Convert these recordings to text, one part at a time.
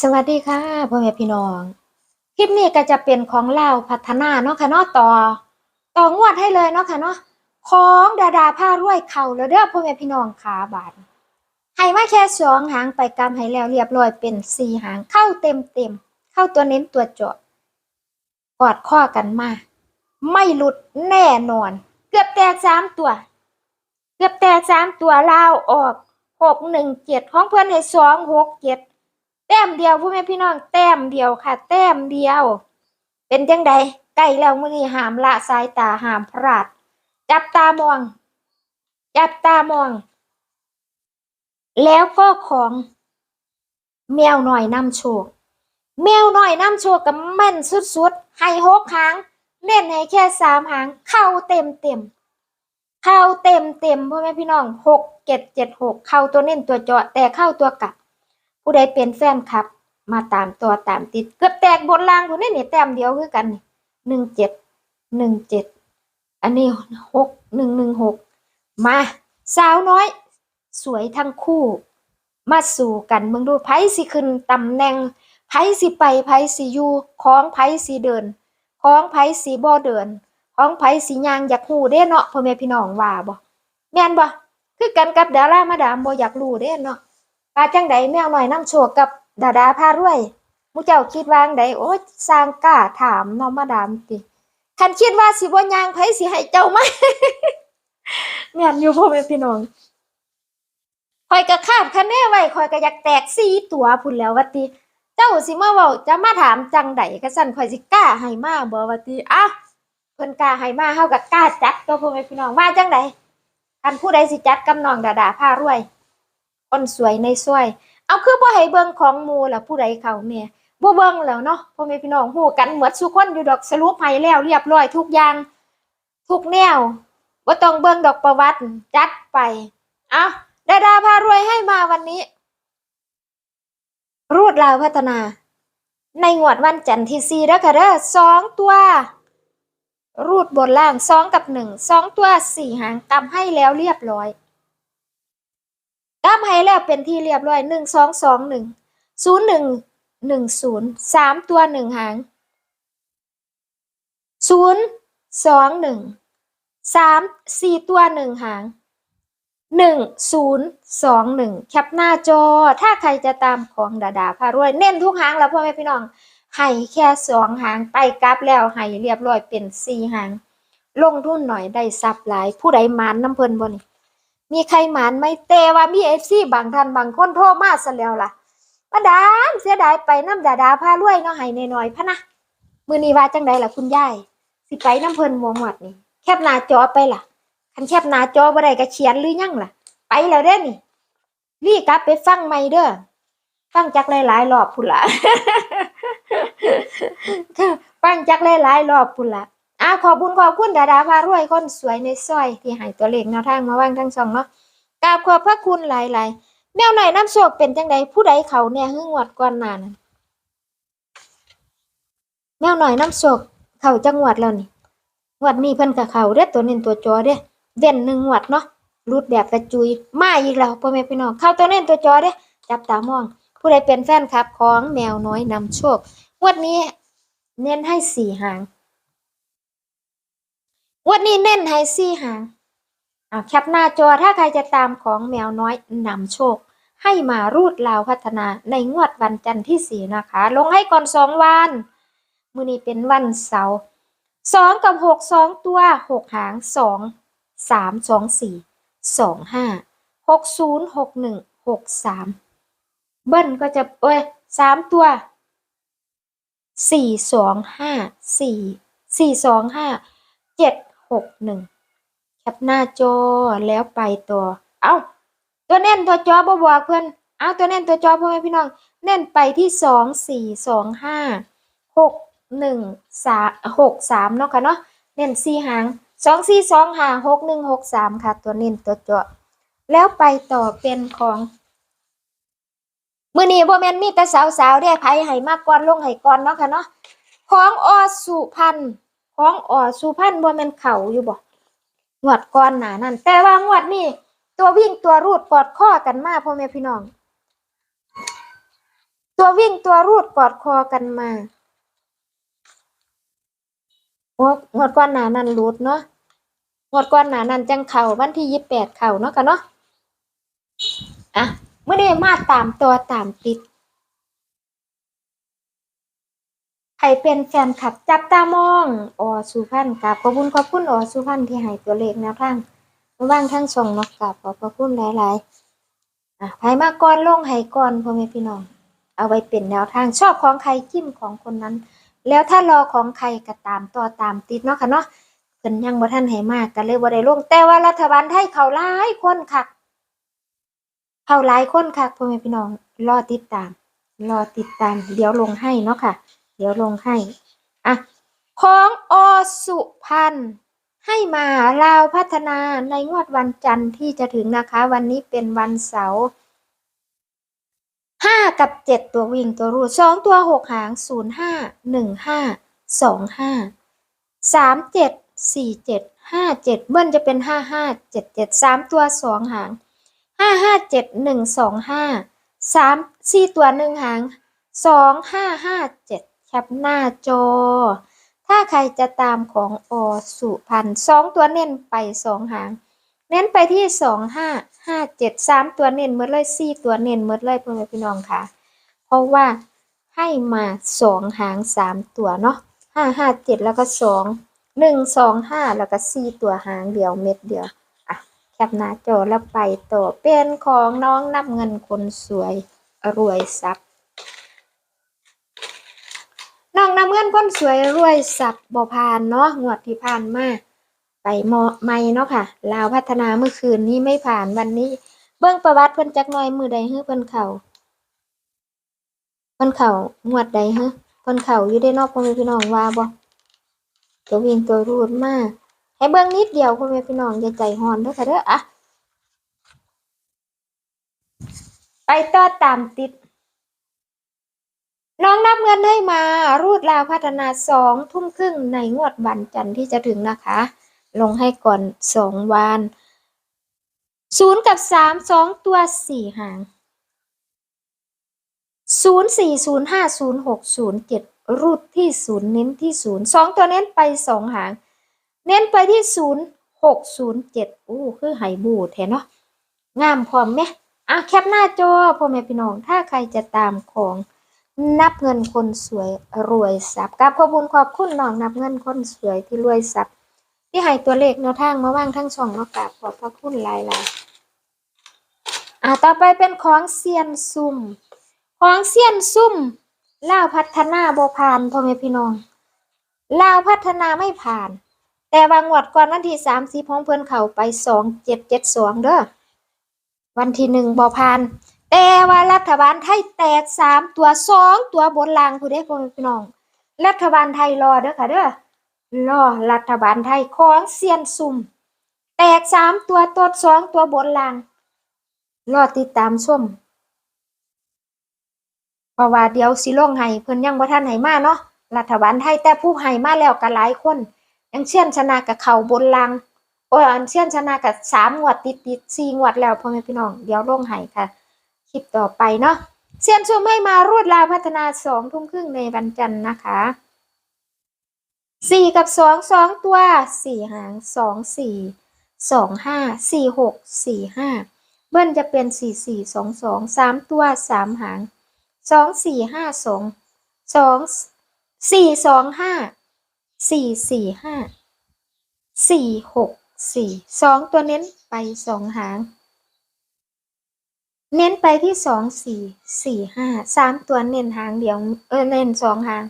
สวัสดีค่ะพ่อแม่พี่น้อง คลิปนี้ก็จะเป็นของเราพัฒนาเนาะค่ะเนาะต่อ ต่องวดให้เลยเนาะค่ะเนาะของดาดาผ้ารวยเข่าแล้วเด้อพ่อแม่พี่น้องขาบาทให้มาแค่สองหางไปกำให้แล้วเรียบร้อยเป็นสี่หางเข้าเต็มเต็มเข้าตัวเน้นตัวเจาะกอดข้อกันมา ไม่หลุดแน่นอน เกือบแตกสามตัว เกือบแตกสามตัวลาวออกหกหนึ่งเจ็ดของเพื่อนให้สองหกเจ็ด แต้มเดียวพ่อแม่พี่น้องแต้มเดียวค่ะ แต้มเดียว เป็นจังใดใกล้แล้วมื้อนี้ห้ามละสายตาห้ามพลาด จับตามอง จับตามอง แล้วก็ของแมวหน่อยนำโชคแมวหน่อยนำโชคกับแม่นสุดๆให้หกหางเน้นให้แค่สามหางเข้าเต็มเต็มเข้าเต็มเต็มพ่อแม่พี่น้องหกเจ็ดเจ็ดหกเข้าตัวเน้นตัวเจาะแต่เข้าตัวกลับ ผู้ใดเป็นแฟนคลับ มาตามตัวตามติด เกือบแตกบนลางผู้นี้นี่แต้มเดียวคือกันหนึ่งเจ็ดหนึ่งเจ็ดอันนี้หกหนึ่งหนึ่งหกมาสาวน้อย สวยทั้งคู่ มาสู่กันมืองดูไผสิขึ้นตำแหน่งไผสิไปไผสิอยู่ของไผสิเดินของไผสิบ่เดินของไผสิยางอยากฮู้เด้เนาะพ่อแม่พี่น้องว่าบ่แม่นบ่คือกันกับดารามาดามบ่อยากรู้เด้เนาะ ว่าจังใดแมวหน่อยน้ำโชคกับดาดาพารวยมูเจ้าคิดว่างใดโอ้ยสร้างกล้าถามน้องมาดามติคันคิดว่าสิบ่ยางไผสิให้เจ้ามาแม่นอยู่พ่อแม่พี่น้องข่อยก็คาดคะเนไว้ข่อยก็อยากแตกสี่ตัวพุ่นแล้วว่าติเจ้าสิมาเว้าจะมาถามจังใดก็สั่นข่อยสิกล้าให้มาบ่ว่าติอ้าวเพิ่นกล้าให้มาเฮาก็กล้าจัดตัวพ่อแม่พี่น้องว่าจังใดคันผู้ใดสิจัดกับน้องดาดาพารวย คนสวยในซอย เอาคือบ่ให้เบิ่งของหมู่ล่ะผู้ใดเขาแม่บ่เบิ่งแล้วเนาะพ่อแม่พี่น้องฮู้กันเหมดทุกคนอยู่ดอกสรุปให้แล้วเรียบร้อยทุกอย่างทุกแนวบ่ต้องเบิ่งดอกประวัติจัดไป เอาดาดาพารวยให้มาวันนี้ รูดลาวพัฒนา ในงวดวันจันทร์ที่4เด้อค่ะเด้อสองตัว รูดบนล่างสองกับหนึ่งสองตัวสี่หางกำให้แล้วเรียบร้อย กำให้แล้วเป็นที่เรียบร้อยหนึ่งสองสองหนึ่งศูนย์หนึ่งหนึ่งศูนย์สามตัวหนึ่งหางศูนย์สองหนึ่งสามสี่ตัวหนึ่งหางหนึ่งศูนย์สองหนึ่งแคปหน้าจอ ถ้าใครจะตามของดาดาพารวย เน้นทุกหางแล้วพ่อแม่พี่น้องให้แค่สองหางไปกลับแล้วให้เรียบร้อยเป็นสี่หาง ลงทุนหน่อยได้ซับหลาย ผู้ใดมานน้ำเพลินบ่นี่ มีใครหมานไหมแต่ว่ามีเอฟซีบางท่านบางคนโทรมาซะแล้วล่ะมาดามเสียดายไปน้ำดาดาพารวยเนาะให้หน่อยๆพะนะมือนี้ว่าจังใดล่ะคุณยายสิไปน้ำเพลินหมวหมวดนี่แคบหน้าจอไปล่ะคันแคบหน้าจอบ่ได้ก็เขียนหรือยังล่ะ ไปแล้วเด้นี่รีกลับไปฟังใหม่เด้อฟังจักหลายๆรอบพุ่นละฟังจักหลายๆรอบพุ่นละ อ่าขอบุญขอบคุณดาดาพารวยคนสวยในซอย ที่ให้ตัวเลขแนวทางมาว่างทั้งสองเนาะกราบขอบพระคุณหลายๆแมวหน่อยน้ำโชคเป็นจังใดผู้ใดเขาเนี่ยหึงวัดก่อนหนานั้นแมวหน่อยน้ำโชคเขาจังหวัดแล้วนี่งวดนี้เพิ่นกับเขาเด้ตัวเน้นตัวจอเด้เว้นหนึ่งงวดเนาะรูดแบบกระจุยมาอีกแล้วพ่อแม่พี่น้องเข้าตัวเน้นตัวจอเด้จับตามอง ผู้ใดเป็นแฟนคลับของแมวน้อยนำโชคงวดนี้เน้นให้สี่หาง วันนี้เน้นให้ซี่หางอ่าแคปหน้าจอถ้าใครจะตามของแมวน้อยนำโชค ให้มารูดลาวพัฒนาในงวดวันจันทร์ที่สี่นะคะ ลงให้ก่อนสองวันมือนี้เป็นวันเสาร์สองกับหกสองตัวหกหางสองสามสองสี่สองห้าหกศูนย์หกหนึ่งหกสามเบิ้ลก็จะเอ้ยสามตัวสี่สองห้าสี่สี่สองห้าเจ็ด หกหนึ่งแคปหน้าจอแล้วไปตัว เอาตัวเน้นตัวจอบ่บอกเพื่อนเอาตัวเน้นตัวจอพ่อแม่พี่น้อง เน้นไปที่สองสี่สองห้าหกหนึ่งสามหกสามเนาะค่ะเนาะ เน้นสี่หางสองสี่สองห้าหกหนึ่งหกสามค่ะ ตัวเน้นตัวจอ แล้วไปต่อเป็นของมือนี้บ่แม่นมีแต่สาวๆได้ไผให้มากก่อนลงให้ก่อนเนาะค่ะเนาะ ของอสุพันธ์ ของอ่อสุพรรณบ่แม่นเข่าอยู่บ่งวดก่อนหนานั่นแต่ว่างวดนี้ตัววิ่งตัวรูดกอดข้อกันมาพ่อแม่พี่น้อง ตัววิ่งตัวรูดกอดคอกันมาโอ้งวดก้อนหนานั้นรูดเนาะงวดก้อนหนานั้นจังเข่าวันที่ยี่แปดเข่าเนาะกันเนาะอะเมื่อได้มาตามตัวตามติด ใครเป็นแฟนคลับจับตามองอสุพันธ์กับขอบคุณขอบคุณอสุพันธ์ที่ให้ตัวเลขแนวทางระว่างทั้งสองนกกับขอบพระคุณหลายๆอะใครมาก่อนลงให้ก่อนพ่อแม่พี่น้อง เอาไว้เป็นแนวทางชอบของใครจิ้มของคนนั้น แล้วถ้ารอของใครก็ตามต่อตามติดเนาะค่ะเนาะเพิ่นยังบ่ทันให้มากก็เลยบ่ได้ลงแต่ว่ารัฐบาลไทยเขาหลายคนคักเขาหลายคนคักพ่อแม่พี่น้องรอติดตาม รอติดตามเดี๋ยวลงให้เนาะค่ะ เดี๋ยวลงให้อะของอสุพันธ์ให้มาลาวพัฒนาในงวดวันจันทร์ที่จะถึงนะคะ วันนี้เป็นวันเสาร์ห้ากับเจ็ดตัววิ่งตัวรูดสองตัวหกหางศูนย์ห้าหนึ่งห้าสองห้าสามเจ็ดสี่เจ็ดห้าเจ็ดเบิ้ลจะเป็นห้าห้าเจ็ดเจ็ดสามตัวสองหางห้าห้าเจ็ดหนึ่งสองห้าสามสี่ตัวหนึ่งหางสองห้าห้าเจ็ด แคปหน้าจอ ถ้าใครจะตามของอสุพันสองตัวเน้นไปสองหาง เน้นไปที่สองห้าห้าเจ็ดสามตัวเน้นหมดเลยสี่ตัวเน้นหมดเลยพ่อแม่พี่น้องค่ะ เพราะว่าให้มาสองหางสามตัวเนาะห้าห้าเจ็ดแล้วก็สองหนึ่งสองห้าแล้วก็สี่ตัวหางเดียวเม็ดเดียวอะแคปหน้าจอแล้วไปต่อเป็นของน้องนับเงินคนสวยรวยทรัพย์ น้ำเงินคนสวยรวยสับบ่พานเนาะงวดที่ผ่านมาไปเหมาะไม่เนาะค่ะลาวพัฒนาเมื่อคืนนี้ไม่ผ่านวันนี้ เบิ่งประวัติเพิ่นจักหน่อยมือใดเฮ้เพิ่นเข่าเพิ่นเข่างวดใดเฮ้เพิ่นเข่าอยู่ได้นอกพ่อแม่พี่น้องว่าบ่ตัววิ่งตัวรูดมากให้เบิ่งนิดเดียวพ่อแม่พี่น้องอย่าใจฮ้อนเด้อค่ะเด้ออะไปต่อตามติด น้องนับเงินให้มา รูดลาวพัฒนาสองทุ่มครึ่งในงวดวันจันทร์ที่จะถึงนะคะ ลงให้ก่อนสองวันศูนย์กับสามสองตัวสี่หางศูนย์สี่ศูนย์ห้าศูนย์หกศูนย์เจ็ดรูดที่ศูนย์เน้นที่ศูนย์สองตัวเน้นไปสองหาง เน้นไปที่ศูนย์หกศูนย์เจ็ดอู้คือไหบูแทนเนาะงามพร้อมไหมอะแคปหน้าจอพ่อแม่พี่น้องถ้าใครจะตามของ นับเงินคนสวยรวยทรัพย์กับขอบคุณขอบคุณน้องนับเงินคนสวยที่รวยทรัพย์ที่ให้ตัวเลขแนวทางมาว่างทั้งช่องเนากราบขอบพระคุณหลายๆอ่าต่อไปเป็นของเซียนซุ่มของเซียนซุ่มล่าวพัฒนาโบผ่านพ่อแม่พี่น้องล่าวพัฒนาไม่ผ่าน แต่บางวดก่อนวันที่สามสิบของเพื่อนเข่าไปสองเจ็ดเจ็ดสองเด้อวันที่หนึ่งบอผ่าน แต่ว่ารัฐบาลไทยแตกสามตัวสองตัวบนล่างผู้ใดพ่อพี่น้อง รัฐบาลไทยรอเด้อค่ะเด้อรอรัฐบาลไทยของเซียนซุ่มแตกสามตัวตดสองตัวบนล่างรอติดตามชมเพราะว่าเดี๋ยวสิลงให้เพิ่นยังบ่ทันให้มาเนาะรัฐบาลไทยแต่ผู้ให้มาแล้วก็หลายคนอย่างเช่นชนะกับเขาบนล่างโอ้ยอันเช่นชนะกับสามงวดติดติดสี่งวดแล้วพ่อแม่พี่น้องเดี๋ยวลงให้ค่ะ คลิปต่อไปเนาะเซียนชมให้มารวดลาวพัฒนาสองทุ่มครึ่งในวันจันทร์นะคะสี่กับสองสองตัวสี่หางสองสี่สองห้าสี่หกสี่ห้าเบิ้ลจะเป็นสี่สี่สองสองสามตัวสามหางสองสี่ห้าสองสองสี่สองห้าสี่สี่ห้าสี่หกสี่สองตัวเน้นไปสองหาง เน้นไปที่สองสี่สี่ห้าสามตัวเน้นหางเดียว เออเน้นสองหาง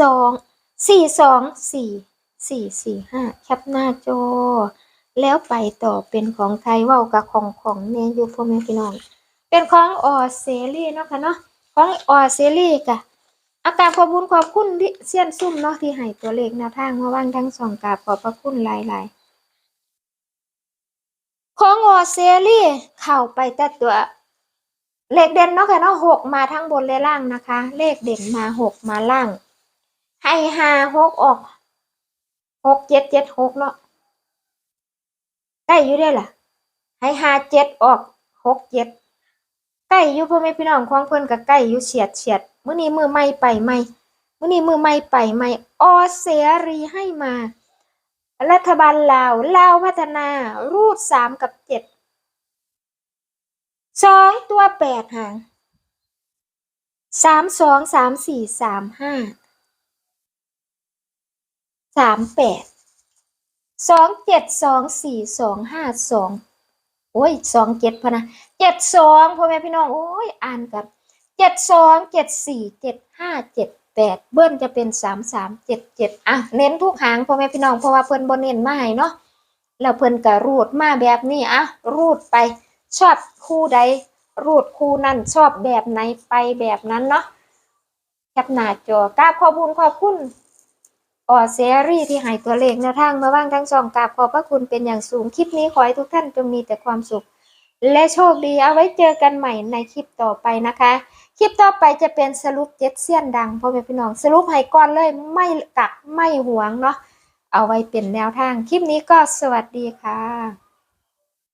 สองสี่สองสี่สี่สี่ห้าแคปหน้าจอ แล้วไปต่อเป็นของไทยว้ากับของของเนยูพ่อแม่พี่น้อง เป็นของออเซรี่เนาะค่ะเนาะของออเซรี่กะอาการขอบคุณขอบคุณที่เซียนซุ่มเนาะที่ให้ตัวเลขแนวทางมาว่างทั้งสองกาบขอบพระคุณหลายๆของออเซรี่เข้าไปแต่ตัว เลขเด่นเนาะค่ะเนาะหกมาทั้งบนและล่างนะคะ เลขเด่นมาหกมาล่าง ให้ห้าหกออกหกเจ็ดเจ็ดหกเนาะได้อยู่ได้ล่ะ ให้ห้าเจ็ดออกหกเจ็ดใกล้อยู่พ่อแม่พี่น้องของเพิ่อนก็ใกล้อยู่เฉียดเฉียดมื้อนี้มือใหม่ไปใหม่มื้อนี้มือใหม่ไปใหม่ออเสรีให้มา รัฐบาลลาวลาวพัฒนารูดสามกับเจ็ด สองตัวแปดหางสามสองสามสี่สามห้าสามแปดสองเจ็ดสองสี่สองห้าสองโอ้ยสองเจ็ดพะนะเจ็ดสองพ่อแม่พี่น้องโอ้ยอ่านกับเจ็ดสองเจ็ดสี่เจ็ดห้าเจ็ดแปดเบิ้ลจะเป็นสามสามเจ็ดเจ็ดอะเน้นทุกหางพ่อแม่พี่น้องเพราะว่าเพิ่นบ่เน้นมาให้เนาะแล้วเพิ่นก็รูดมาแบบนี้อะรูดไป ชอบคู่ใดรูดคู่นั่นชอบแบบไหนไปแบบนั้นเนาะแคปหน้าจอกราบขอบคุณขอบคุณออเซรี่ที่ให้ตัวเลขแนวทางมาว่างทั้งสองกราบขอบพระคุณเป็นอย่างสูงคลิปนี้ขอให้ทุกท่านจงมีแต่ความสุข และโชคดีเอาไว้เจอกันใหม่ในคลิปต่อไปนะคะ คลิปต่อไปจะเป็นสรุปเจ็ดเสี้ยนดังพ่อแม่พี่น้องสรุปให้ก่อนเลยไม่กักไม่หวงเนาะเอาไว้เป็นแนวทางคลิปนี้ก็สวัสดีค่ะ